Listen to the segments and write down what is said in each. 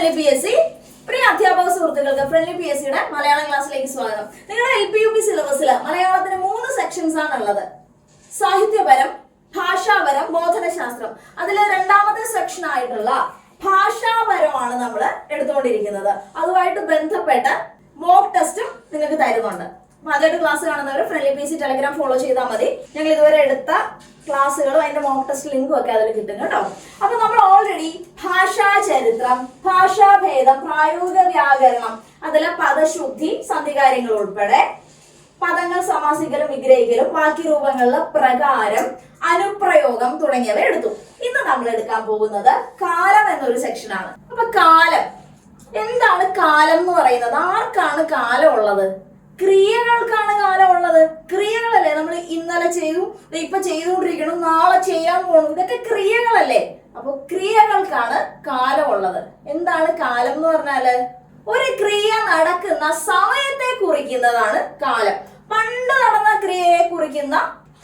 Friendly P S C പ്രിയ അധ്യാപക സുഹൃത്തുക്കൾക്ക് ഫ്രണ്ട്ലി പി എസ് സിയുടെ മലയാളം ക്ലാസ്സിലേക്ക് സ്വാഗതം. നിങ്ങളുടെ എൽ പി യു പി സിലബസിൽ മലയാളത്തിന് മൂന്ന് സെക്ഷൻസ് ആണ് ഉള്ളത് സാഹിത്യപരം ഭാഷാപരം ബോധനശാസ്ത്രം. അതിൽ രണ്ടാമത്തെ സെക്ഷൻ ആയിട്ടുള്ള ഭാഷാപരമാണ് നമ്മൾ എടുത്തുകൊണ്ടിരിക്കുന്നത്. അതുമായിട്ട് ബന്ധപ്പെട്ട് മോക്ക് ടെസ്റ്റും നിങ്ങൾക്ക് തരുന്നുണ്ട്. അപ്പൊ ക്ലാസ് കാണുന്നവർ friendly P C Telegram follow ചെയ്താൽ മതി. ഞങ്ങൾ ഇതുവരെ എടുത്ത ക്ലാസ്സുകളും അതിന്റെ മോക്ക് ടെസ്റ്റ് ലിങ്കും ഒക്കെ അതിൽ കിട്ടും കേട്ടോ. അപ്പൊ നമ്മൾ ഓൾറെഡി ഭാഷാ ചരിത്രം ഭാഷാഭേദം പ്രായോഗിക വ്യാകരണം അതിലെ പദശുദ്ധി സന്ധികാര്യങ്ങൾ ഉൾപ്പെടെ പദങ്ങൾ സമാസിക്കലും വിഗ്രഹിക്കലും വാക്യരൂപങ്ങളിലെ പ്രകാരം അനുപ്രയോഗം തുടങ്ങിയവ എടുത്തു. ഇന്ന് നമ്മൾ എടുക്കാൻ പോകുന്നത് കാലം എന്നൊരു സെക്ഷനാണ് അപ്പൊ കാലം. എന്താണ് കാലം എന്ന് പറയുന്നത്? ആർക്കാണ് കാലം ഉള്ളത്? ക്രിയകൾക്കാണ് കാലം ഉള്ളത് ക്രിയകളല്ലേ നമ്മൾ ഇന്നലെ ചെയ്തു ഇപ്പൊ ചെയ്തുകൊണ്ടിരിക്കണം നാളെ ചെയ്യാൻ പോകണം ഇതൊക്കെ ക്രിയകളല്ലേ? അപ്പൊ ക്രിയകൾക്കാണ് കാലം ഉള്ളത് എന്താണ് കാലം എന്ന് പറഞ്ഞാൽ? ഒരു ക്രിയ നടക്കുന്ന സമയത്തെ കുറിക്കുന്നതാണ് കാലം. പണ്ട് നടന്ന ക്രിയയെ കുറിക്കുന്ന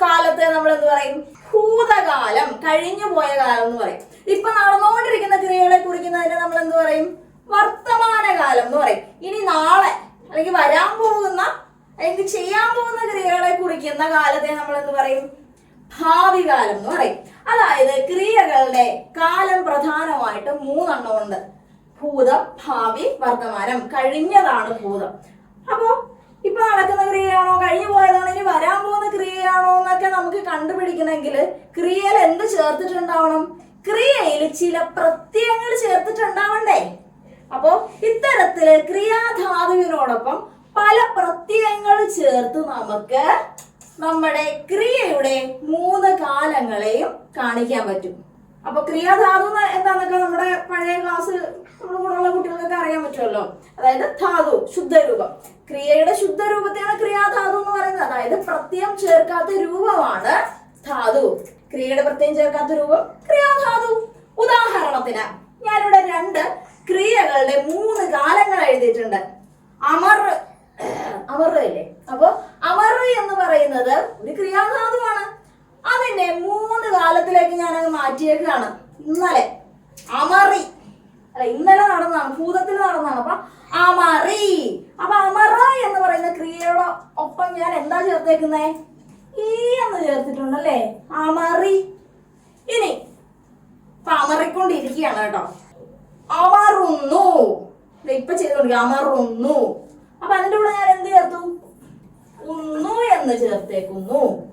കാലത്തെ നമ്മൾ എന്ത് പറയും? ഭൂതകാലം കഴിഞ്ഞു പോയ കാലം എന്ന് പറയും. ഇപ്പൊ നടന്നുകൊണ്ടിരിക്കുന്ന ക്രിയകളെ കുറിക്കുന്നതിന് നമ്മൾ എന്ത് പറയും? വർത്തമാനകാലം എന്ന് പറയും. ഇനി നാളെ അല്ലെങ്കിൽ വരാൻ പോകുന്ന അല്ലെങ്കിൽ ചെയ്യാൻ പോകുന്ന ക്രിയകളെ കുറിക്കുന്ന കാലത്തെ നമ്മൾ എന്ത് പറയും? ഭാവി കാലം എന്ന് പറയും. അതായത് ക്രിയകളുടെ കാലം പ്രധാനമായിട്ട് മൂന്നെണ്ണം ഉണ്ട്. ഭൂതം ഭാവി വർത്തമാനം. കഴിഞ്ഞതാണ് ഭൂതം. അപ്പോ ഇപ്പൊ നടക്കുന്ന ക്രിയയാണോ? കഴിഞ്ഞു പോയതാണോ. ഇനി വരാൻ പോകുന്ന ക്രിയയാണോ എന്നൊക്കെ നമുക്ക് കണ്ടുപിടിക്കണമെങ്കിൽ ക്രിയയിൽ എന്ത് ചേർത്തിട്ടുണ്ടാവണം? ക്രിയയിൽ ചില പ്രത്യയങ്ങൾ ചേർത്തിട്ടുണ്ടാവണ്ടേ? അപ്പോ ഇത്തരത്തിൽ ക്രിയാധാതുവിനോടൊപ്പം പല പ്രത്യയങ്ങൾ ചേർത്ത് നമുക്ക് നമ്മുടെ ക്രിയയുടെ മൂന്ന് കാലങ്ങളെയും കാണിക്കാൻ പറ്റും. അപ്പൊ ക്രിയാധാതു എന്താന്നൊക്കെ നമ്മുടെ പഴയ ക്ലാസ് നമ്മുടെ കൂടെയുള്ള കുട്ടികൾക്കൊക്കെ അറിയാൻ പറ്റുമല്ലോ? അതായത് ധാതു ശുദ്ധരൂപം. ക്രിയയുടെ ശുദ്ധരൂപത്തെയാണ് ക്രിയാധാതു എന്ന് പറയുന്നത്. അതായത് പ്രത്യയം ചേർക്കാത്ത രൂപമാണ് ധാതു. ക്രിയയുടെ പ്രത്യയം ചേർക്കാത്ത രൂപം ക്രിയാധാതു. ഉദാഹരണത്തിന് ഞാനിവിടെ രണ്ട് ക്രിയകളുടെ മൂന്ന് കാലങ്ങൾ എഴുതിയിട്ടുണ്ട്. അമർ അല്ലേ അപ്പൊ അമർ എന്ന് പറയുന്നത് ഒരു ക്രിയാധാതുവാണ് അതിന്റെ മൂന്ന് കാലത്തിലേക്ക് ഞാൻ അത് മാറ്റിയേക്കാണ് ഇന്നലെ അമറി അല്ല ഇന്നലെ നടന്നതാണ് ഭൂതത്തിൽ നടന്നതാണ്. അപ്പൊ അമറി അപ്പൊ അമറ എന്ന് പറയുന്ന ക്രിയയുടെ ഒപ്പം ഞാൻ എന്താ ചേർത്തേക്കുന്നേ? ഈ എന്ന് ചേർത്തിട്ടുണ്ടല്ലേ? അമറി. ഇനി അപ്പൊ അമറിക്കൊണ്ടിരിക്കുകയാണ് കേട്ടോ. അമറുന്നു. ഇപ്പൊ ചെയ്തോണ്ട് അമറുന്നു. അപ്പൊ അതിന്റെ കൂടെ ഞാൻ എന്ത് ചേർത്തു? ഉന്നു എന്ന് ചേർത്തേക്കുന്നു.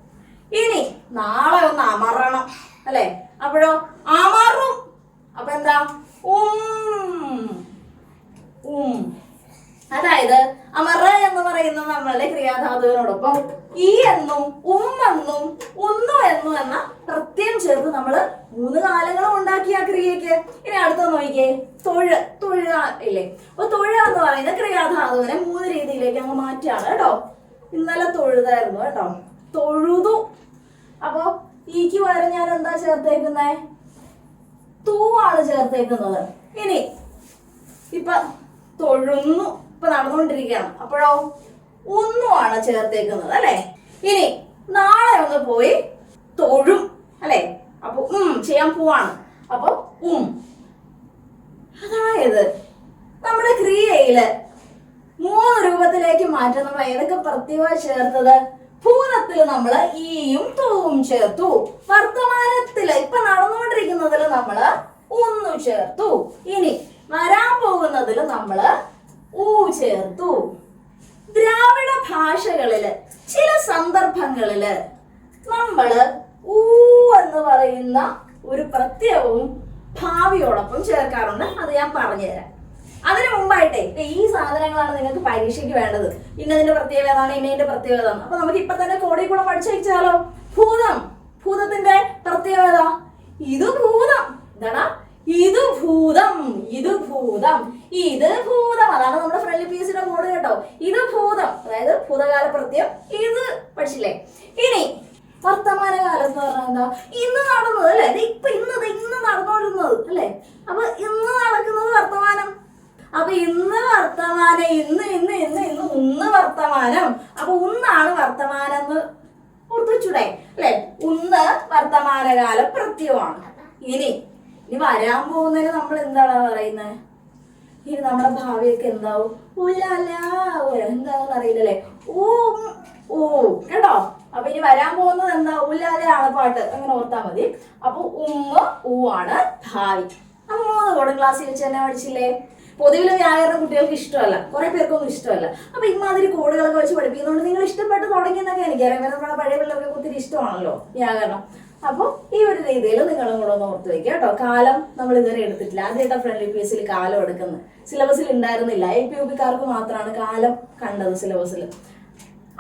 ഇനി നാളെ ഒന്ന് അമറണം. അല്ലെ? അപ്പോഴോ അമറും. അപ്പൊ എന്താ? ഉം. ഉം. അതായത് അമറ എന്ന് പറയുന്ന നമ്മളുടെ ക്രിയാധാതുവിനോടൊപ്പം ഈ എന്നും ഉം എന്നും ഒന്നും എന്നും എന്ന പ്രത്യം ചേർത്ത് നമ്മൾ മൂന്ന് കാലങ്ങളും ഉണ്ടാക്കി ആ ക്രിയക്ക് ഇനി അടുത്ത നോക്കിക്കേ. തൊഴ് തൊഴ ഇല്ലേ? അപ്പൊ തൊഴ എന്ന് പറയുന്ന ക്രിയാധാതുവിനെ മൂന്ന് രീതിയിലേക്ക് അങ്ങ് മാറ്റിയാണ് കേട്ടോ. ഇന്നലെ തൊഴുതായിരുന്നു കേട്ടോ. തൊഴുതു. അപ്പൊ ഈക്ക് പകരം ഞാൻ എന്താ ചേർത്തേക്കുന്നേ? തൂവാണ് ചേർത്തേക്കുന്നത്. ഇനി ഇപ്പൊ തൊഴുന്നു. ഇപ്പൊ നടന്നുകൊണ്ടിരിക്കുകയാണ്. അപ്പോഴോ ഒന്നുമാണ് ചേർത്തേക്കുന്നത് അല്ലെ? ഇനി നാളെ ഒന്ന് പോയി തൊഴും അല്ലെ? അപ്പൊ ഉം ചെയ്യാൻ പോവാണ്. അപ്പൊ ഉം. അതായത് നമ്മുടെ ക്രിയയിൽ മൂന്ന് രൂപത്തിലേക്ക് മാറ്റാൻ നമ്മൾ ഏതൊക്കെ പ്രത്യവ ചേർത്തത്? ഭൂതത്തിൽ നമ്മൾ ഈയും തൂവും ചേർത്തു. വർത്തമാനത്തിൽ ഇപ്പൊ നടന്നുകൊണ്ടിരിക്കുന്നതിൽ നമ്മൾ ഒന്നു ചേർത്തു. ഇനി വരാൻ പോകുന്നതിൽ നമ്മൾ ഊ ചേർത്തു. ദ്രാവിഡ ഭാഷകളിൽ ചില സന്ദർഭങ്ങളിൽ നമ്മൾ ഊ എന്ന് പറയുന്ന ഒരു പ്രത്യയവും ഭാവിയോടൊപ്പം ചേർക്കാറുണ്ട്. അത് ഞാൻ പറഞ്ഞുതരാം. അതിനു മുമ്പായിട്ടേ ഈ സാധനങ്ങളാണ് നിങ്ങൾക്ക് പരീക്ഷയ്ക്ക് വേണ്ടത്. ഇന്നതിന്റെ പ്രത്യേകത ഏതാണ്? ഇന്നതിന്റെ പ്രത്യേകത അപ്പൊ നമുക്ക് ഇപ്പൊ തന്നെ കോടി കൂടെ പഠിച്ചു വെച്ചാലോ? ഭൂതം. ഭൂതത്തിന്റെ പ്രത്യേകത? ഇത് ഭൂതം. എന്താണ് ഇത് ഭൂതം ഇത് ഭൂതം. ഇത് ഭൂതം. അതാണ് നമ്മുടെ ഫ്രണ്ട് ഫ്രണ്ട്ലി പീസിന്റെ കൂടെ കേട്ടോ. ഇത് ഭൂതം. അതായത് ഭൂതകാല പ്രത്യം ഇത്. പഠിച്ചില്ലേ? ഇനി വർത്തമാനകാലം എന്ന് പറഞ്ഞാൽ എന്താ? ഇന്ന് നടന്നത് അല്ലെ? ഇപ്പൊ ഇന്നത് ഇന്ന് നടന്നുകൊണ്ടിരുന്നത് അല്ലെ? അപ്പൊ ഇന്ന് നടക്കുന്നത് വർത്തമാനം. അപ്പൊ ഇന്ന് വർത്തമാനം ഇന്ന് ഇന്ന് ഇന്ന് ഇന്ന് ഒന്ന് വർത്തമാനം. അപ്പൊ ഒന്നാണ് വർത്തമാനം എന്ന് ഓർത്തുവെച്ചൂടെ അല്ലെ? ഒന്ന് വർത്തമാനകാല പ്രത്യമാണ് ഇനി ഇനി വരാൻ പോകുന്നതിന് നമ്മൾ എന്താണ് പറയുന്നത് ഇനി നമ്മുടെ ഭാവിയൊക്കെ എന്താവും? ഉല്ലാല എന്താണെന്ന് അറിയില്ലല്ലേ? ഓ ഓ കേട്ടോ? അപ്പൊ ഇനി വരാൻ പോകുന്നത് എന്താ? ഉല്ലാലയാണ് പാട്ട്. അങ്ങനെ ഓർത്താ മതി. അപ്പൊ ഉമ്മ ഊ ആണ് ഭാവി. നമ്മൾ മൂന്ന് കോടൻ ക്ലാസ്സിൽ വെച്ച് തന്നെ പഠിച്ചില്ലേ? പൊതുവിൽ വ്യാകരണം കുട്ടികൾക്ക് ഇഷ്ടമല്ല. കുറെ പേർക്കൊന്നും ഇഷ്ടമല്ല. അപ്പൊ ഇമാതിരി കോഡുകളൊക്കെ വെച്ച് പഠിപ്പിക്കുന്നതുകൊണ്ട് നിങ്ങൾ ഇഷ്ടപ്പെട്ട് തുടങ്ങിയെന്നൊക്കെ എനിക്കറിയാം. നമ്മുടെ പഴയ പിള്ളേർക്ക് ഒത്തിരി ഇഷ്ടമാണല്ലോ വ്യാകരണം. അപ്പോൾ ഈ ഒരു രീതിയിൽ നിങ്ങളും കൂടെ ഒന്ന് ഓർത്ത് വെക്കുക കേട്ടോ. കാലം നമ്മൾ ഇതുവരെ എടുത്തിട്ടില്ല. ആദ്യമായിട്ട് ഫ്രണ്ട്ലി പി എസിൽ കാലം എടുക്കുന്നത്. സിലബസിൽ ഉണ്ടായിരുന്നില്ല. എ പി യു പിക്കാർക്ക് മാത്രമാണ് കാലം കണ്ടത് സിലബസിൽ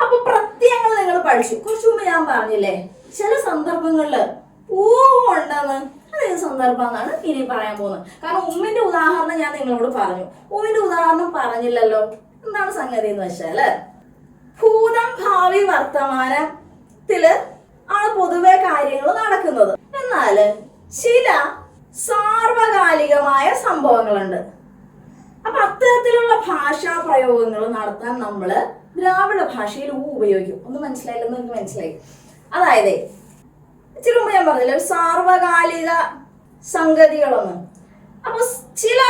അപ്പൊ പ്രത്യയങ്ങൾ നിങ്ങൾ പഠിച്ചു. കുറച്ചു മുമ്പ് ഞാൻ പറഞ്ഞില്ലേ ചില സന്ദർഭങ്ങളിൽ അത് സന്ദർഭം എന്നാണ് ഇനി പറയാൻ പോകുന്നത്. കാരണം ഉമ്മിന്റെ ഉദാഹരണം ഞാൻ നിങ്ങളോട് പറഞ്ഞു. ഉമ്മിന്റെ ഉദാഹരണം പറഞ്ഞില്ലല്ലോ. എന്താണ് സംഗതി എന്ന് വെച്ചാൽ ഭൂതം ഭാവി വർത്തമാനത്തിൽ ആണ് പൊതുവെ കാര്യങ്ങൾ നടക്കുന്നത്. എന്നാൽ ചില സാർവകാലികമായ സംഭവങ്ങളുണ്ട്. അപ്പൊ അത്തരത്തിലുള്ള ഭാഷാ പ്രയോഗങ്ങൾ നടത്താൻ നമ്മൾ ദ്രാവിഡ ഭാഷയിൽ ഊ ഉപയോഗിക്കും. ഒന്ന് മനസ്സിലായില്ലെന്ന് എനിക്ക് മനസ്സിലായി. അതായത് ഇച്ചിരി മുമ്പ് ഞാൻ പറഞ്ഞില്ല സാർവകാലിക സംഗതികളൊന്നും. അപ്പൊ ചില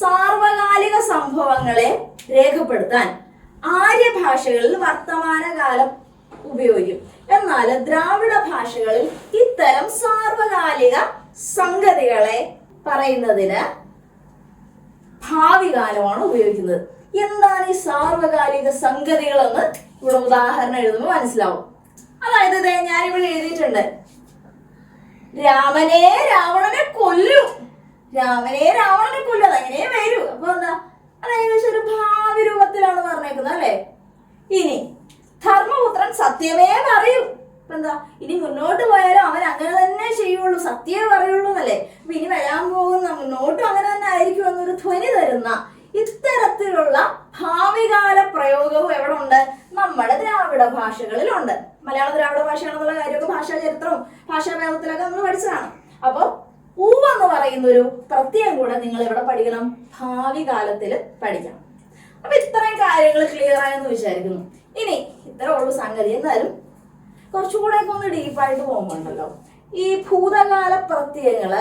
സാർവകാലിക സംഭവങ്ങളെ രേഖപ്പെടുത്താൻ ആര്യ ഭാഷകളിൽ വർത്തമാനകാലം ഉപയോഗിക്കും. എന്നാൽ ദ്രാവിഡ ഭാഷകളിൽ ഇത്തരം സാർവകാലിക സംഗതികളെ പറയുന്നതിന് ഭാവി കാലമാണ് ഉപയോഗിക്കുന്നത്. എന്താണ് ഈ സാർവകാലിക സംഗതികളെന്ന് ഇവിടെ ഉദാഹരണം എഴുതുമ്പോൾ മനസ്സിലാവും. അതായത് ഞാനിവിടെ എഴുതിയിട്ടുണ്ട്. രാമനെ രാവണനെ കൊല്ലും. രാമനെ രാവണനെ കൊല്ലും. അതങ്ങനെ വരൂ. അപ്പൊ എന്താ? അതായത് ഒരു ഭാവി രൂപത്തിലാണ് പറഞ്ഞേക്കുന്നത് അല്ലെ? ഇനി ധർമ്മപുത്രൻ സത്യമേ പറയൂ. എന്താ? ഇനി മുന്നോട്ട് പോയാലും? അവൻ അങ്ങനെ തന്നെ ചെയ്യുള്ളൂ. സത്യമേ പറയുള്ളൂ എന്നല്ലേ? അപ്പൊ ഇനി വരാൻ പോകുന്ന മുന്നോട്ടും അങ്ങനെ തന്നെ ആയിരിക്കും എന്നൊരു ധ്വനി തരുന്ന ഇത്തരത്തിലുള്ള ഭാവികാല പ്രയോഗവും എവിടെ ഉണ്ട്? നമ്മുടെ ദ്രാവിഡ ഭാഷകളിലുണ്ട്. മലയാള ദ്രാവിഡ ഭാഷയാണെന്നുള്ള കാര്യമൊക്കെ ഭാഷാ ചരിത്രവും ഭാഷാഭേദത്തിലൊക്കെ നമ്മൾ പഠിച്ചതാണ്. അപ്പൊ പൂവ് എന്ന് പറയുന്ന ഒരു പ്രത്യയം കൂടെ നിങ്ങൾ എവിടെ പഠിക്കണം? ഭാവി കാലത്തിൽ പഠിക്കണം. അപ്പൊ ഇത്രയും കാര്യങ്ങൾ ക്ലിയർ ആയെന്ന് വിചാരിക്കുന്നു. ഇനി ഇത്ര ഉള്ളു സംഗതി. എന്നാലും കുറച്ചുകൂടെ ഒന്ന് ഡീപ്പായിട്ട് പോകുമ്പോണ്ടല്ലോ ഈ ഭൂതകാല പ്രത്യയങ്ങൾ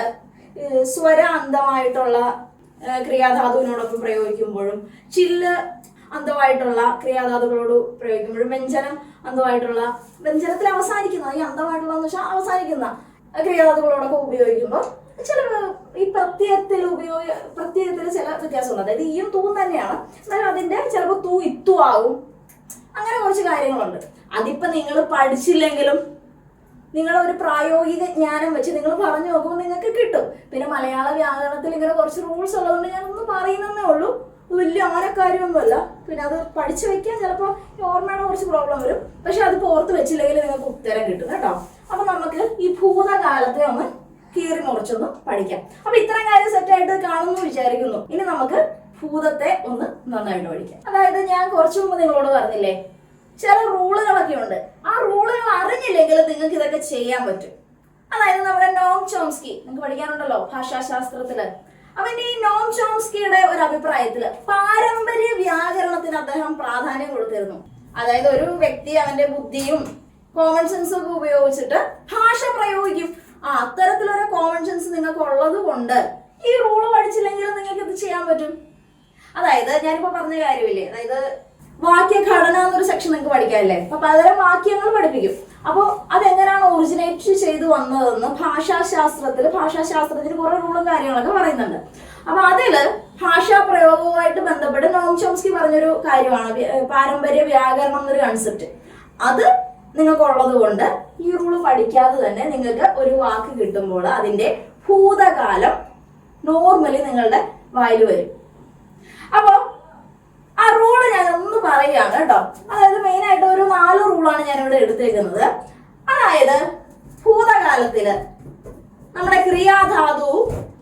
സ്വര അന്തമായിട്ടുള്ള ക്രിയാധാതുവിനോടൊപ്പം പ്രയോഗിക്കുമ്പോഴും ചില്ല് അന്തമായിട്ടുള്ള ക്രിയാധാതുക്കളോട് പ്രയോഗിക്കുമ്പോഴും വ്യഞ്ജനം അന്തമായിട്ടുള്ള വ്യഞ്ജനത്തിൽ അവസാനിക്കുന്ന ഈ അന്തമായിട്ടുള്ള എന്ന് വെച്ചാൽ അവസാനിക്കുന്ന ക്രിയാധാതുക്കളോടൊക്കെ ഉപയോഗിക്കുമ്പോൾ ചില ഈ പ്രത്യയത്തിൽ ഉപയോഗ പ്രത്യയത്തിൽ ചില വ്യത്യാസമുണ്ട്. അതായത് ഈയും തൂവും തന്നെയാണ്. എന്നാലും അതിന്റെ ചിലപ്പോൾ തൂ ഇത്തു ആകും അങ്ങനെ കുറച്ച് കാര്യങ്ങളുണ്ട്. അതിപ്പോ നിങ്ങൾ പഠിച്ചില്ലെങ്കിലും നിങ്ങൾ ഒരു പ്രായോഗിക ജ്ഞാനം വെച്ച് നിങ്ങൾ പറഞ്ഞു നോക്കുമ്പോൾ നിങ്ങൾക്ക് കിട്ടും. പിന്നെ മലയാള വ്യാകരണത്തിൽ ഇങ്ങനെ കുറച്ച് റൂൾസ് ഉള്ളതുകൊണ്ട് ഞാൻ ഒന്ന് പറയുന്നതേ ഉള്ളൂ. വലിയ അങ്ങനെ കാര്യമൊന്നുമല്ല പിന്നെ അത് പഠിച്ചു വെക്കാൻ ചിലപ്പോൾ ഓർമ്മയുടെ കുറച്ച് പ്രോബ്ലം വരും. പക്ഷെ അത് ഓർത്ത് വെച്ചില്ലെങ്കിൽ നിങ്ങൾക്ക് ഉത്തരം കിട്ടും കേട്ടോ. അപ്പൊ നമുക്ക് ഈ ഭൂതകാലത്തെ ഒന്ന് കീറി മുറിച്ചൊന്ന് പഠിക്കാം. അപ്പൊ ഇത്രയും കാര്യം സെറ്റായിട്ട് കാണുമെന്ന് വിചാരിക്കുന്നു. ഇനി നമുക്ക് ഭൂതത്തെ ഒന്ന് നന്നായിട്ട് പഠിക്കാം. അതായത് ഞാൻ കുറച്ചു മുമ്പ് നിങ്ങളോട് പറഞ്ഞില്ലേ ചില റൂളുകളൊക്കെ ഉണ്ട്. ആ റൂളുകൾ അറിഞ്ഞില്ലെങ്കിൽ നിങ്ങൾക്ക് ഇതൊക്കെ ചെയ്യാൻ പറ്റും. അതായത് നമ്മുടെ നോം ചോംസ്കി നിങ്ങൾക്ക് പഠിക്കാനുണ്ടല്ലോ ഭാഷാശാസ്ത്രത്തിൽ. അവന്റെ ഈ നോം ചോംസ്കിയുടെ ഒരു അഭിപ്രായത്തിൽ പാരമ്പര്യ വ്യാകരണത്തിന് അദ്ദേഹം പ്രാധാന്യം കൊടുത്തിരുന്നു. അതായത് ഒരു വ്യക്തി അവന്റെ ബുദ്ധിയും കോമൺ സെൻസും ഒക്കെ ഉപയോഗിച്ചിട്ട് ഭാഷ പ്രയോഗിക്കും. ആ അത്തരത്തിലൊരു കോമൺ സെൻസ് നിങ്ങൾക്ക് ഉള്ളത് കൊണ്ട് ഈ റൂൾ പഠിച്ചില്ലെങ്കിൽ നിങ്ങൾക്ക് ഇത് ചെയ്യാൻ പറ്റും. അതായത് ഞാനിപ്പോ പറഞ്ഞ കാര്യമില്ലേ അതായത് വാക്യഘടന എന്നൊരു സെക്ഷൻ നിങ്ങൾക്ക് പഠിക്കാമല്ലേ അപ്പൊ പലതരം വാക്യങ്ങൾ പഠിപ്പിക്കും. അപ്പോൾ അതെങ്ങനെയാണ് ഒറിജിനേറ്റ് ചെയ്ത് വന്നതെന്ന് ഭാഷാശാസ്ത്രത്തിൽ ഭാഷാശാസ്ത്രത്തിന് കുറെ റൂളും കാര്യങ്ങളൊക്കെ പറയുന്നുണ്ട്. അപ്പൊ അതിൽ ഭാഷാ പ്രയോഗവുമായിട്ട് ബന്ധപ്പെട്ട് നോം ചോംസ്കി പറഞ്ഞൊരു കാര്യമാണ് പാരമ്പര്യ വ്യാകരണം എന്നൊരു കൺസെപ്റ്റ് അത് നിങ്ങൾക്കുള്ളത് കൊണ്ട് ഈ റൂൾ പഠിക്കാതെ തന്നെ നിങ്ങൾക്ക് ഒരു വാക്ക് കിട്ടുമ്പോൾ അതിന്റെ ഭൂതകാലം നോർമലി നിങ്ങളുടെ വായിൽ വരും. അപ്പോ ആ റൂൾ ഞാൻ ഒന്ന് പറയുകയാണ് കേട്ടോ. അതായത് മെയിൻ ആയിട്ട് ഒരു നാല് റൂളാണ് ഞാൻ ഇവിടെ എടുത്തേക്കുന്നത്. അതായത് ഭൂതകാലത്തിൽ നമ്മുടെ ക്രിയാധാതു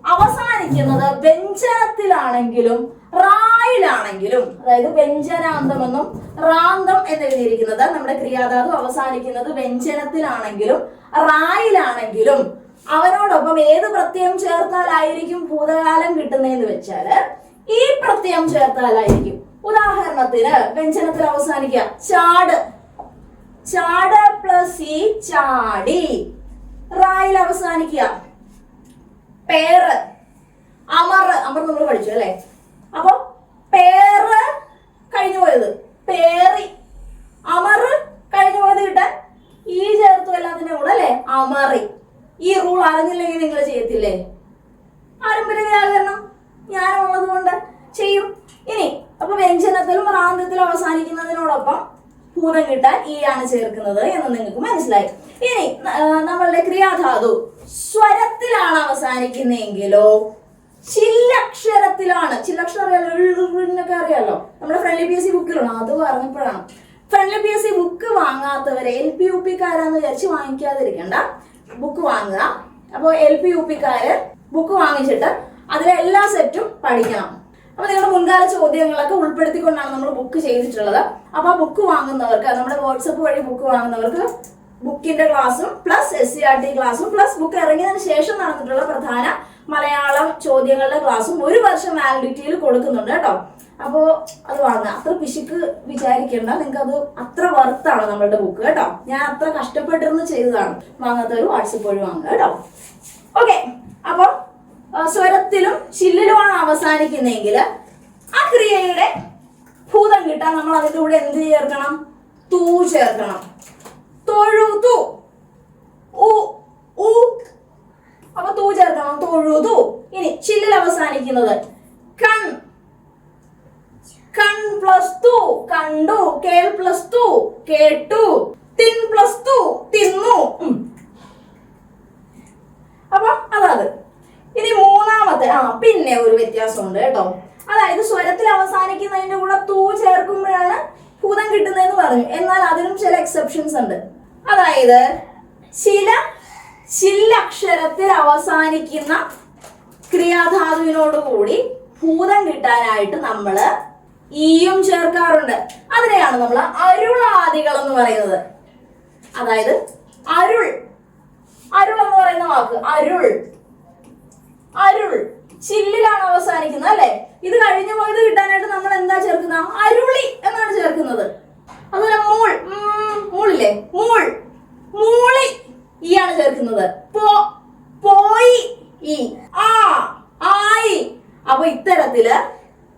അവസാനിക്കുന്നത് വ്യഞ്ജനത്തിലാണെങ്കിലും റായിലാണെങ്കിലും അതായത് വ്യഞ്ജനാന്തമെന്നും റാന്തം എന്നെഴുതിയിരിക്കുന്നത് നമ്മുടെ ക്രിയാധാതു അവസാനിക്കുന്നത് വ്യഞ്ജനത്തിലാണെങ്കിലും റായിലാണെങ്കിലും അവനോടൊപ്പം ഏത് പ്രത്യയം ചേർത്താലായിരിക്കും ഭൂതകാലം കിട്ടുന്നതെന്ന് വെച്ചാൽ ഈ പ്രത്യയം ചേർത്താലായിരിക്കും. ഉദാഹരണത്തിന് വ്യഞ്ജനത്തിൽ അവസാനിക്കുക. ചാട്. ചാട് പ്ലസ് ഈ ചാടി. റായിൽ അവസാനിക്കുക. പേര് അമർ. അമർ നമ്മൾ പഠിച്ചു അല്ലെ? അപ്പൊ പേര് കഴിഞ്ഞു പോയത്. പേറി. അമർ കഴിഞ്ഞു പോയത് കിട്ടാൻ ഈ ചേർത്തു എല്ലാത്തിന്റെ കൂടെ അല്ലെ? അമറി. ഈ റൂൾ അറിഞ്ഞില്ലെങ്കിൽ നിങ്ങൾ ചെയ്യത്തില്ലേ? പാരമ്പര്യ വ്യാകരണം. ഞാനുള്ളത് കൊണ്ട് ചെയ്യും. ഇനി അപ്പൊ വ്യഞ്ജനത്തിലും റാന്തത്തിലും അവസാനിക്കുന്നതിനോടൊപ്പം ഭൂതം കിട്ടാൻ ഈ ആണ് ചേർക്കുന്നത് എന്ന് നിങ്ങൾക്ക് മനസ്സിലായി. ഇനി നമ്മളുടെ ക്രിയാധാതു. സ്വരത്തിലാണ് അവസാനിക്കുന്നതെങ്കിലോ? ചില്ലക്ഷരത്തിലാണ്. ചില്ലക്ഷരം അറിയാലോ? അറിയാലോ? നമ്മുടെ ഫ്രണ്ട്ലി പി എസ് സി ബുക്കിലാണ് അത് പറഞ്ഞപ്പോഴാണ്. Friendly P S C book വാങ്ങാത്തവരെ L P U പിക്കാരാന്ന് വിചാരിച്ച് വാങ്ങിക്കാതിരിക്കണ്ട. ബുക്ക് വാങ്ങുക. അപ്പോൾ എൽ പി യു പിക്കാര് ബുക്ക് വാങ്ങിച്ചിട്ട് അതിലെ എല്ലാ സെറ്റും പഠിക്കണം. അപ്പൊ നിങ്ങളുടെ മുൻകാല ചോദ്യങ്ങളൊക്കെ ഉൾപ്പെടുത്തിക്കൊണ്ടാണ് നമ്മൾ ബുക്ക് ചെയ്തിട്ടുള്ളത്. അപ്പൊ ആ ബുക്ക് വാങ്ങുന്നവർക്ക് നമ്മുടെ വാട്സപ്പ് വഴി ബുക്ക് വാങ്ങുന്നവർക്ക് ബുക്കിന്റെ ക്ലാസ്സും plus S C R T ക്ലാസ്സും പ്ലസ് ബുക്ക് ഇറങ്ങിയതിന് ശേഷം നടന്നിട്ടുള്ള പ്രധാന മലയാളം ചോദ്യങ്ങളുടെ ക്ലാസ്സും ഒരു വർഷം വാലിഡിറ്റിയിൽ കൊടുക്കുന്നുണ്ട് കേട്ടോ. അപ്പോ അത് വാങ്ങുക. അത്ര പിശുക്ക് വിചാരിക്കേണ്ട. നിങ്ങൾക്ക് അത് അത്ര വർത്താണ് നമ്മളുടെ ബുക്ക് കേട്ടോ. ഞാൻ അത്ര കഷ്ടപ്പെട്ടിരുന്ന് ചെയ്തതാണ്. വാങ്ങാത്തവർ വാട്സപ്പ് വഴി വാങ്ങുക കേട്ടോ. ഓക്കെ അപ്പൊ ആ, സ്വരത്തിലും ചില്ലിലുമാണ് അവസാനിക്കുന്നതെങ്കിൽ ആ ക്രിയയുടെ ഭൂതം കിട്ടാൻ നമ്മൾ അതിന്റെ കൂടെ എന്ത് ചേർക്കണം? തൂ ചേർക്കണം. തൊഴുതു അപ്പൊ തൂ ചേർക്കണം. തൊഴുതു ഇനി ചില്ലിൽ അവസാനിക്കുന്നത് കൺ. കൺ പ്ലസ് തു. കണ്ടു. കേൾ പ്ലസ് തു. കേട്ടു. തിൻ പ്ലസ് തു. തിന്നു. അപ്പൊ ഇനി മൂന്നാമത്തെ ആ പിന്നെ ഒരു വ്യത്യാസമുണ്ട് കേട്ടോ. അതായത് സ്വരത്തിൽ അവസാനിക്കുന്നതിന്റെ കൂടെ തൂ ചേർക്കുമ്പോഴാണ് ഭൂതം കിട്ടുന്നതെന്ന് പറഞ്ഞു. എന്നാൽ അതിനും ചില എക്സെപ്ഷൻസ് ഉണ്ട്. അതായത് ചില ചില്ലക്ഷരത്തിൽ അവസാനിക്കുന്ന ക്രിയാധാതുവിനോട് കൂടി ഭൂതം കിട്ടാനായിട്ട് നമ്മൾ ഈയും ചേർക്കാറുണ്ട്. അതിനെയാണ് നമ്മൾ അരുളാദികൾ എന്ന് പറയുന്നത്. അതായത് അരുൾ. അരുൾ എന്ന് പറയുന്ന വാക്ക് അരുൾ. അരുൾ. ചില്ലിലാണ് അവസാനിക്കുന്നത് അല്ലെ? ഇത് കഴിഞ്ഞു പോയത് കിട്ടാനായിട്ട് നമ്മൾ എന്താ ചേർക്കുന്ന അരുളി എന്നാണ് ചേർക്കുന്നത്. അതുപോലെ മൂൾ മൂളില്ലേ? മൂൾ മൂളി ഈ ആണ് ചേർക്കുന്നത്. പോ പോയി ഈ ആ ആയി. അപ്പൊ ഇത്തരത്തിൽ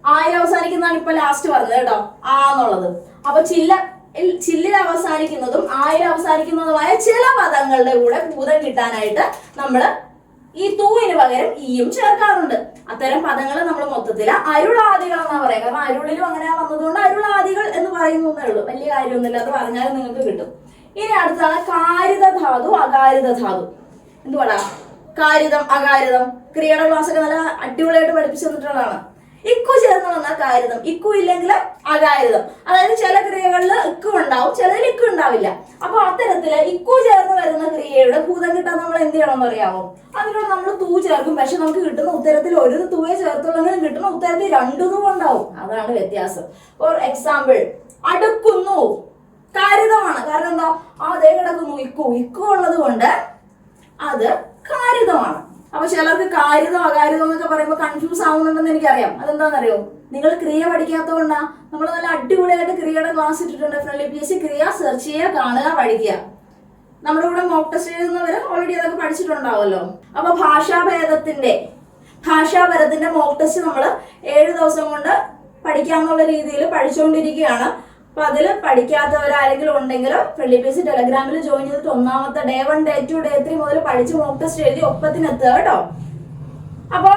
ആയി അവസാനിക്കുന്നതാണ് ഇപ്പൊ ലാസ്റ്റ് പറഞ്ഞത് കേട്ടോ. ആ എന്നുള്ളത്. അപ്പൊ ചില്ല ചില്ലിൽ അവസാനിക്കുന്നതും ആയിൽ അവസാനിക്കുന്നതുമായ ചില പദങ്ങളുടെ കൂടെ ഭൂതം കിട്ടാനായിട്ട് നമ്മൾ ഈ തൂവിന് പകരം ഈയും ചേർക്കാറുണ്ട്. അത്തരം പദങ്ങൾ നമ്മൾ മൊത്തത്തിൽ അരുളാദികൾ എന്നാ പറയാം. കാരണം അരുളിലും അങ്ങനെ വന്നതുകൊണ്ട് അരുളാദികൾ എന്ന് പറയുന്നു ഉള്ളൂ. വലിയ കാര്യമൊന്നുമില്ല. അത് പറഞ്ഞാലും നിങ്ങൾക്ക് കിട്ടും. ഇനി അടുത്താണ് കാരിത ധാതു അകാരിത ധാതു. എന്തുവാടാ? കാരിതം അകാരിതം. ക്രിയയുടെ ക്ലാസ് ഒക്കെ നല്ല അടിപൊളിയായിട്ട് പഠിപ്പിച്ചു തന്നിട്ടുള്ളതാണ്. ഇക്കു ചേർന്ന് വന്നാൽ കാരുതം ഇക്കു ഇല്ലെങ്കിൽ അകാരുതം. അതായത് ചില ക്രിയകളിൽ ഇക്കു ഉണ്ടാവും ചിലതിൽ ഇക്കു ഉണ്ടാവില്ല. അപ്പൊ അത്തരത്തിൽ ഇക്കു ചേർന്ന് വരുന്ന ക്രിയയുടെ ഭൂതം കിട്ടാൻ നമ്മൾ എന്ത് ചെയ്യണം അറിയാമോ അതിനോട് നമ്മൾ തൂ ചേർക്കും. പക്ഷെ നമുക്ക് കിട്ടുന്ന ഉത്തരത്തിൽ ഒരു തൂവേ ചേർത്തുള്ളെങ്കിലും കിട്ടുന്ന ഉത്തരത്തിൽ രണ്ടു ഉണ്ടാവും. അതാണ് വ്യത്യാസം. ഫോർ എക്സാമ്പിൾ അടുക്കുന്നു. കാരിതമാണ്. കാരണം എന്താ? ആ അതേ കിടക്കുന്നു. ഇക്കു. ഇക്കു ഉള്ളത് കൊണ്ട് അത് കാരിതമാണ്. അപ്പൊ ചിലർക്ക് കാര്യതോ അകാര്യതോ എന്നൊക്കെ പറയുമ്പോൾ കൺഫ്യൂസ് ആവുന്നുണ്ടെന്ന് എനിക്കറിയാം. അതെന്താണെന്നറിയോ? നിങ്ങൾ ക്രിയ പഠിക്കാത്തതുകൊണ്ടാ നമ്മൾ നല്ല അടിപൊളിയായിട്ട് ക്രിയയുടെ ക്ലാസ് ഇട്ടിട്ടുണ്ട്. ഫ്രണ്ട്ലി പി എസ് സി ക്രിയ സെർച്ച് ചെയ്യുക കാണുക പഠിക്കുക. നമ്മുടെ കൂടെ മോക്ക് ടെസ്റ്റ് എഴുതുന്നവര് ഓൾറെഡി അതൊക്കെ പഠിച്ചിട്ടുണ്ടാവുമല്ലോ അപ്പൊ ഭാഷാഭേദത്തിന്റെ ഭാഷാപരത്തിന്റെ മോക്ക് ടെസ്റ്റ് നമ്മൾ ഏഴ് ദിവസം കൊണ്ട് പഠിക്കാമെന്നുള്ള രീതിയിൽ പഠിച്ചുകൊണ്ടിരിക്കുകയാണ് അപ്പൊ അതിൽ പഠിക്കാത്തവരാരെങ്കിലും ഉണ്ടെങ്കിൽ ഫ്രണ്ട്ലി പി ടെലഗ്രാമിൽ ജോയിൻ ചെയ്തിട്ട് ഒന്നാമത്തെ day one day two day three മുതൽ പഠിച്ച് മോക്ക് ടെസ്റ്റ് എഴുതി ഒപ്പത്തിനെത്തുക കേട്ടോ. അപ്പോ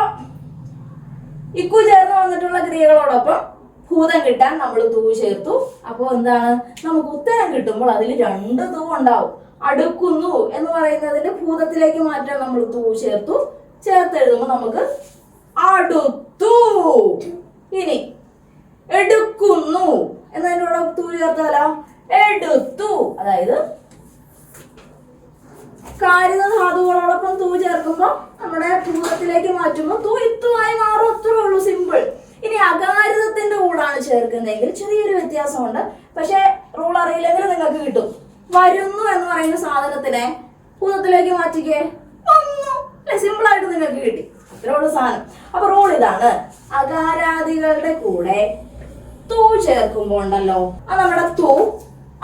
ഇക്കു ചേർന്ന് വന്നിട്ടുള്ള ക്രിയകളോടൊപ്പം ഭൂതം കിട്ടാൻ നമ്മൾ തൂ ചേർത്തു. അപ്പോൾ എന്താണ്? നമുക്ക് ഉത്തരം കിട്ടുമ്പോൾ അതിൽ രണ്ട് തൂ ഉണ്ടാവും. അടുക്കുന്നു എന്ന് പറയുന്നതിന്റെ ഭൂതത്തിലേക്ക് മാറ്റാൻ നമ്മൾ തൂ ചേർത്തു. ചേർത്ത് എഴുതുമ്പോൾ നമുക്ക് അടുത്തു. ഇനി എടുക്കുന്നു. എന്നതിന്റെ കൂടെ തൂ ചേർത്താലോ? എടുത്തു അതായത് കാരിത ധാതുകളോടൊപ്പം തൂ ചേർക്കുമ്പോൾ നമ്മുടെ ഭൂതത്തിലേക്ക് മാറ്റുമ്പോൾ തൂ ഇത്തുമായി മാറും. അത്രേ ഉള്ളൂ സിമ്പിൾ. ഇനി അകാരിതത്തിന്റെ കൂടാണ് ചേർക്കുന്നതെങ്കിൽ ചെറിയൊരു വ്യത്യാസമുണ്ട്. പക്ഷെ റൂൾ അറിയില്ലെങ്കിൽ നിങ്ങൾക്ക് കിട്ടും. വരുന്നു എന്ന് പറയുന്ന സാധനത്തിനെ ഭൂതത്തിലേക്ക് മാറ്റിക്കേ. വന്നു. സിമ്പിൾ ആയിട്ട് നിങ്ങൾക്ക് കിട്ടി. ഇത്രേ ഉള്ളൂ സാധനം. അപ്പൊ റൂൾ ഇതാണ്. അകാരാദികളുടെ കൂടെ തൂ ചേർക്കുമ്പോൾ ഉണ്ടല്ലോ. അത് നമ്മുടെ തൂ.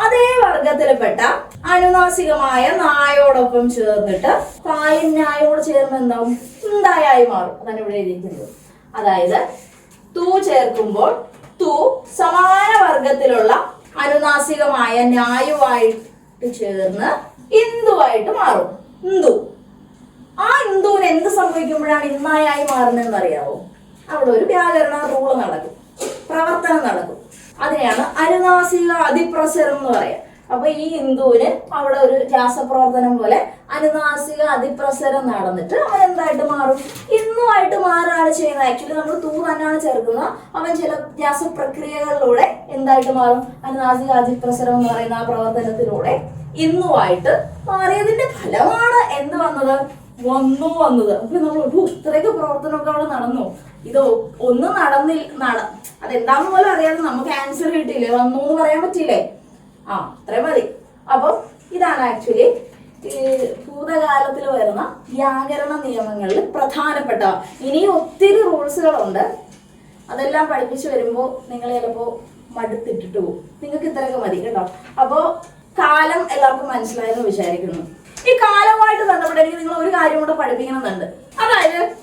അതേ വർഗത്തിൽപ്പെട്ട അനുനാസികമായ നായോടൊപ്പം ചേർന്നിട്ട് തായും നായോട് ചേർന്ന് എന്താവും? ഉണ്ടായായി മാറും. അതാണ് ഇവിടെ എഴുതിയിരിക്കുന്നത്. അതായത് തൂ ചേർക്കുമ്പോൾ തൂ സമാന വർഗത്തിലുള്ള അനുനാസികമായ ന്യായുവായിട്ട് ചേർന്ന് ഇന്ദുവായിട്ട് മാറും. ഇന്ദു. ആ ഇന്ദുവിന് എന്ത് സംഭവിക്കുമ്പോഴാണ് ഇന്നായായി മാറുന്നതെന്ന് അറിയാവോ? അവിടെ ഒരു വ്യാകരണ റൂൾ നടക്കും. പ്രവർത്തനം നടക്കും. അതിനെയാണ് അനുനാസിക അതിപ്രസരം എന്ന് പറയാം. അപ്പൊ ഈ ഹിന്ദുവിന് അവിടെ ഒരു രാസപ്രവർത്തനം പോലെ അനുനാസിക അതിപ്രസരം നടന്നിട്ട് അവൻ എന്തായിട്ട് മാറും? ഇന്നുമായിട്ട് മാറുകയാണ് ചെയ്യുന്നത്. ആക്ച്വലി നമ്മൾ തൂ തന്നെയാണ് ചേർക്കുന്നത് അവൻ ചില രാസപ്രക്രിയകളിലൂടെ എന്തായിട്ട് മാറും? അനുനാസിക അതിപ്രസരം എന്ന് പറയുന്ന ആ പ്രവർത്തനത്തിലൂടെ ഇന്നുമായിട്ട് മാറിയതിന്റെ ഫലമാണ് എന്ത് വന്നത്? വന്നു വന്നത്. അപ്പൊ നമ്മൾ ഇത്രയൊക്കെ പ്രവർത്തനമൊക്കെ അവിടെ നടന്നു. ഇത് ഒന്നും നടന്നില്ല നട അതെന്താന്ന് പോലും അറിയാതെ നമുക്ക് ആൻസർ കിട്ടിയില്ലേ? വന്നു എന്ന് പറയാൻ പറ്റിയില്ലേ? ആ അത്രയും മതി. അപ്പൊ ഇതാണ് ആക്ച്വലി ഭൂതകാലത്തിൽ വരുന്ന വ്യാകരണ നിയമങ്ങളിൽ പ്രധാനപ്പെട്ട. ഇനി ഒത്തിരി റൂൾസുകളുണ്ട് അതെല്ലാം പഠിപ്പിച്ചു വരുമ്പോൾ നിങ്ങൾ ചിലപ്പോൾ മടുത്തിട്ടിട്ട് പോകും. നിങ്ങൾക്ക് ഇത്രയൊക്കെ മതി കേട്ടോ. അപ്പോൾ കാലം എല്ലാവർക്കും മനസ്സിലായെന്ന് വിചാരിക്കുന്നു. ഈ കാലവുമായിട്ട് ബന്ധപ്പെട്ട് എനിക്ക് നിങ്ങൾ ഒരു കാര്യം കൂടെ പഠിപ്പിക്കണമെന്നുണ്ട്. അതായത്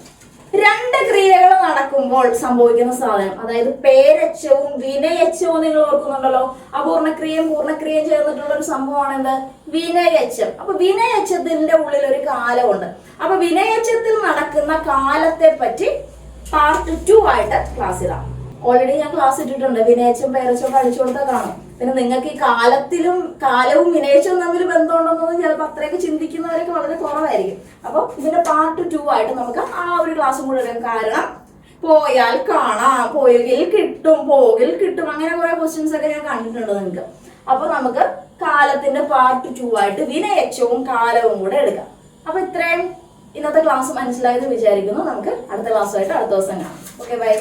രണ്ട് ക്രിയകൾ നടക്കുമ്പോൾ സംഭവിക്കുന്ന സാധനം. അതായത് പേരച്ചവും വിനയച്ചവും നിങ്ങൾ ഓർക്കുന്നുണ്ടല്ലോ. അപൂർണക്രിയയും പൂർണക്രിയയും ചേർന്നിട്ടുള്ള ഒരു സംഭവമാണ് എന്ത് വിനയച്ചം. അപ്പൊ വിനയച്ചത്തിന്റെ ഉള്ളിൽ ഒരു കാലമുണ്ട്. അപ്പൊ വിനയച്ചത്തിൽ നടക്കുന്ന കാലത്തെ പറ്റി പാർട്ട് ടു ആയിട്ട് ക്ലാസ് ഇടാം. ഓൾറെഡി ഞാൻ ക്ലാസ് ഇട്ടിട്ടുണ്ട്. വിനയച്ചും പേരച്ചും പഠിച്ചു കൊടുത്താൽ കാണും. പിന്നെ നിങ്ങൾക്ക് ഈ കാലത്തിലും കാലവും വിനയച്ചും തമ്മിൽ ബന്ധമുണ്ടെന്നൊന്നും ചിലപ്പോൾ അത്രയൊക്കെ ചിന്തിക്കുന്നവരൊക്കെ വളരെ കുറവായിരിക്കും. അപ്പോൾ ഇതിന്റെ പാർട്ട് ടു ആയിട്ട് നമുക്ക് ആ ഒരു ക്ലാസ് ഇടാം കാരണം പോയാൽ കാണാം. പോയെങ്കിൽ കിട്ടും. പോകിൽ കിട്ടും. അങ്ങനെ കുറെ ക്വസ്റ്റ്യൻസ് ഒക്കെ ഞാൻ കണ്ടിട്ടുണ്ട് നിങ്ങൾക്ക് അപ്പൊ നമുക്ക് കാലത്തിന്റെ പാർട്ട് ടു ആയിട്ട് വിനയച്ചവും കാലവും കൂടെ എടുക്കാം. അപ്പൊ ഇത്രയും ഇന്നത്തെ ക്ലാസ് മനസ്സിലായെന്ന് വിചാരിക്കുന്നു. നമുക്ക് അടുത്ത ക്ലാസ്സുമായിട്ട് അടുത്ത ദിവസം കാണാം. Okay bye